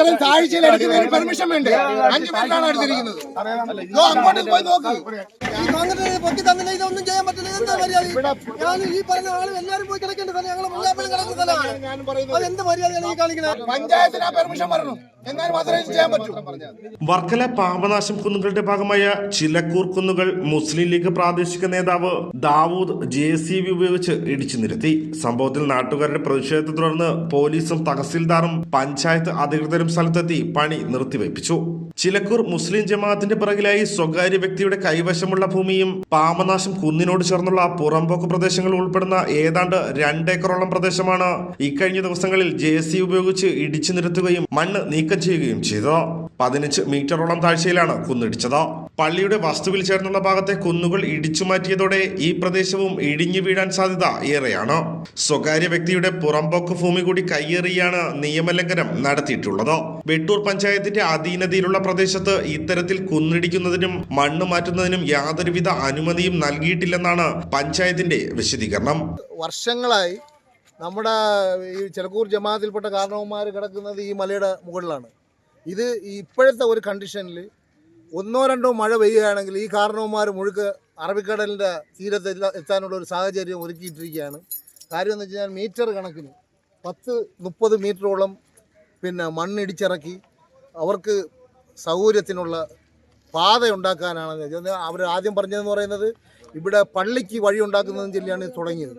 ഇത്രയും താഴ്ചയിൽ എടുക്കുന്നതിന് പെർമിഷൻ വേണ്ടേ? അഞ്ചു മീറ്ററാണ് എടുത്തിരിക്കുന്നത്. അങ്ങോട്ട് പോയി നോക്ക്. ഈ കോൺഗ്രസ് പൊക്കി തന്നില്ല? ഇതൊന്നും ചെയ്യാൻ പറ്റില്ല. എന്താ മര്യാദ? ഞാൻ ഈ പറഞ്ഞ ആളും എല്ലാവരും പോയി കിടക്കേണ്ട സ്ഥലം ഞങ്ങൾ മുല്ലാപ്പള്ളി കിടക്കുന്ന സ്ഥലമാണ് ഞാൻ പറയുന്നത് അത് എന്ത് മര്യാദയാണ് ഈ കാണിക്കുന്നത്? പഞ്ചായത്തിന് ആ പെർമിഷൻ പറഞ്ഞു. എന്നാൽ മാത്രമേ ചെയ്യാൻ പറ്റൂ. വർക്കല പാപനാശം കുന്നുകളുടെ ഭാഗമായ ചിലക്കൂർ കുന്നുകൾ മുസ്ലിം ലീഗ് പ്രാദേശിക നേതാവ് ദാവൂദ് ജെ സി ബി ഉപയോഗിച്ച് ഇടിച്ചു നിരത്തി. സംഭവത്തിൽ നാട്ടുകാരുടെ പ്രതിഷേധത്തെ തുടർന്ന് പോലീസും തഹസിൽദാറും പഞ്ചായത്ത് അധികൃതരും സ്ഥലത്തെത്തി പണി നിർത്തിവെപ്പിച്ചു ചിലക്കൂർ മുസ്ലിം ജമാഅത്തിന്റെ പിറകിലായി സ്വകാര്യ വ്യക്തിയുടെ കൈവശമുള്ള ഭൂമിയും പാമനാശം കുന്നിനോട് ചേർന്നുള്ള പുറമ്പോക്ക് പ്രദേശങ്ങൾ ഉൾപ്പെടുന്ന ഏതാണ്ട് രണ്ടേക്കറോളം പ്രദേശമാണ് ഇക്കഴിഞ്ഞ ദിവസങ്ങളിൽ ജെ സി ഉപയോഗിച്ച് ഇടിച്ചു നിരത്തുകയും മണ്ണ് നീക്കം ചെയ്യുകയും ചെയ്തത്. പതിനഞ്ച് മീറ്ററോളം താഴ്ചയിലാണ് കുന്നിടിച്ചത്. പള്ളിയുടെ വസ്തുവിൽ ചേർന്നുള്ള ഭാഗത്തെ കുന്നുകൾ ഇടിച്ചു മാറ്റിയതോടെ ഈ പ്രദേശവും ഇടിഞ്ഞു വീഴാൻ സാധ്യത ഏറെയാണ്. സ്വകാര്യ വ്യക്തിയുടെ പുറമ്പോക്ക് ഭൂമി കൂടി കയ്യേറിയാണ് നിയമലംഘനം നടത്തിയിട്ടുള്ളത്. വെട്ടൂർ പഞ്ചായത്തിന്റെ അധീനതയിലുള്ള പ്രദേശത്ത് ഇത്തരത്തിൽ കുന്നിടിക്കുന്നതിനും മണ്ണ് മാറ്റുന്നതിനും യാതൊരുവിധ അനുമതിയും നൽകിയിട്ടില്ലെന്നാണ് പഞ്ചായത്തിന്റെ വിശദീകരണം. വർഷങ്ങളായി നമ്മുടെ ഈ ചിലക്കൂർ ജമാഅത്തിൽപ്പെട്ട കാരണവന്മാർ കിടക്കുന്നത് ഈ മലയുടെ മുകളിലാണ്. ഇത് ഇപ്പോഴത്തെ ഒരു കണ്ടീഷനിൽ ഒന്നോ രണ്ടോ മഴ പെയ്യുകയാണെങ്കിൽ ഈ കാരണവന്മാർ മുഴുക്ക് അറബിക്കടലിന്റെ തീരത്ത് എത്താനുള്ള ഒരു സാഹചര്യം ഒരുക്കിയിട്ടിരിക്കുകയാണ്. കാര്യം എന്ന് വെച്ച് കഴിഞ്ഞാൽ മീറ്റർ കണക്കിന് പത്ത് മുപ്പത് മീറ്ററോളം പിന്നെ മണ്ണിടിച്ചിറക്കി അവർക്ക് സൗകര്യത്തിനുള്ള പാത ഉണ്ടാക്കാനാണ് അവർ ആദ്യം പറഞ്ഞതെന്ന് പറയുന്നത് ഇവിടെ പള്ളിക്ക് വഴി ഉണ്ടാക്കുന്നതെന്ന് ചൊല്ലിയാണ് തുടങ്ങിയത്.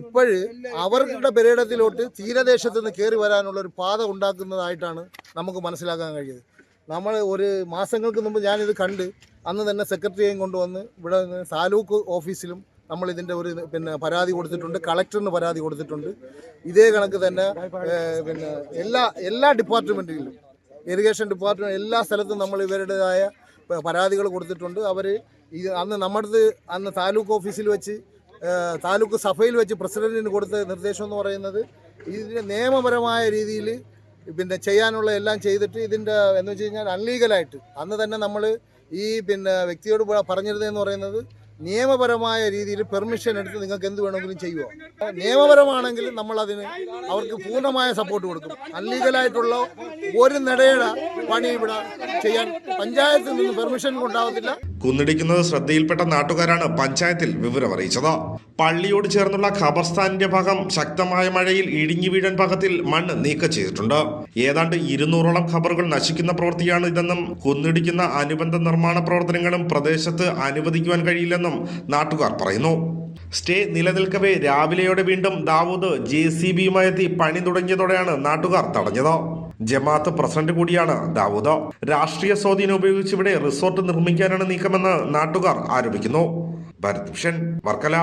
ഇപ്പോഴ് അവരുടെ പെരേടത്തിലോട്ട് തീരദേശത്ത് നിന്ന് കയറി വരാനുള്ള ഒരു പാത ഉണ്ടാക്കുന്നതായിട്ടാണ് നമുക്ക് മനസ്സിലാക്കാൻ കഴിയുന്നത്. നമ്മൾ ഒരു മാസങ്ങൾക്ക് മുമ്പ് ഞാനിത് കണ്ട് അന്ന് തന്നെ സെക്രട്ടറിയെയും കൊണ്ടുവന്ന് ഇവിടെ താലൂക്ക് ഓഫീസിലും നമ്മൾ ഇതിന്റെ ഒരു പിന്നെ പരാതി കൊടുത്തിട്ടുണ്ട് കളക്ടറിന് പരാതി കൊടുത്തിട്ടുണ്ട്. ഇതേ കണക്ക് തന്നെ പിന്നെ എല്ലാ എല്ലാ ഡിപ്പാർട്ട്മെന്റിലും ഇറിഗേഷൻ ഡിപ്പാർട്ട്മെന്റ് എല്ലാ സ്ഥലത്തും നമ്മൾ ഇവരുടേതായ പരാതികൾ കൊടുത്തിട്ടുണ്ട്. അവർ ഇത് അന്ന് നമ്മുടെ അന്ന് താലൂക്ക് ഓഫീസിൽ വെച്ച് താലൂക്ക് സഭയിൽ വെച്ച് പ്രസിഡന്റിന് കൊടുത്ത നിർദ്ദേശം എന്ന് പറയുന്നത് ഇതിന് നിയമപരമായ രീതിയിൽ പിന്നെ ചെയ്യാനുള്ള എല്ലാം ചെയ്തിട്ട് ഇതിന്റെ എന്ന് വെച്ച് കഴിഞ്ഞാൽ അൺലീഗലായിട്ട് അന്ന് തന്നെ നമ്മൾ ഈ പിന്നെ വ്യക്തിയോട് പറഞ്ഞിരുന്നതെന്ന് പറയുന്നത് നിയമപരമായ രീതിയിൽ പെർമിഷൻ എടുത്ത് നിങ്ങൾക്ക് എന്ത് വേണമെങ്കിലും ചെയ്യുമോ നിയമപരമാണെങ്കിൽ നമ്മൾ അതിന് അവർക്ക് പൂർണമായ സപ്പോർട്ട് കൊടുക്കും. അൺലീഗലായിട്ടുള്ള ഒരു നടയുടെ പണി ഇവിടെ ചെയ്യാൻ പഞ്ചായത്തിൽ നിന്ന് പെർമിഷൻ കൊണ്ടാവത്തില്ല കുന്നിടിക്കുന്നത് ശ്രദ്ധയിൽപ്പെട്ട നാട്ടുകാരാണ് പഞ്ചായത്തിൽ വിവരം അറിയിച്ചത്. പള്ളിയോട് ചേർന്നുള്ള ഖബർസ്ഥാനിന്റെ ഭാഗം ശക്തമായ മഴയിൽ ഇടിഞ്ഞു വീഴാൻ ഭാഗത്തിൽ മണ്ണ് നീക്കം ചെയ്തിട്ടുണ്ട്. ഏതാണ്ട് ഇരുന്നൂറോളം ഖബറുകൾ നശിക്കുന്ന പ്രവൃത്തിയാണ് ഇതെന്നും കുന്നിടിക്കുന്ന അനുബന്ധ നിർമ്മാണ പ്രവർത്തനങ്ങളും പ്രദേശത്ത് അനുവദിക്കുവാൻ കഴിയില്ലെന്നും നാട്ടുകാർ പറയുന്നു. സ്റ്റേ നിലനിൽക്കവേ രാവിലെയോടെ വീണ്ടും ദാവൂദ് ജെ സി ബിയുമായി എത്തി പണി തുടങ്ങിയതോടെയാണ് നാട്ടുകാർ തടഞ്ഞത്. ജമാഅത്ത് പ്രസിഡന്റ് കൂടിയാണ് ദാവൂദ്. രാഷ്ട്രീയ സ്വാധീനം ഉപയോഗിച്ച് ഇവിടെ റിസോർട്ട് നിർമ്മിക്കാനാണ് നീക്കമെന്ന് നാട്ടുകാർ ആരോപിക്കുന്നു. ഭരത് ഭൂഷൺ വർക്കല.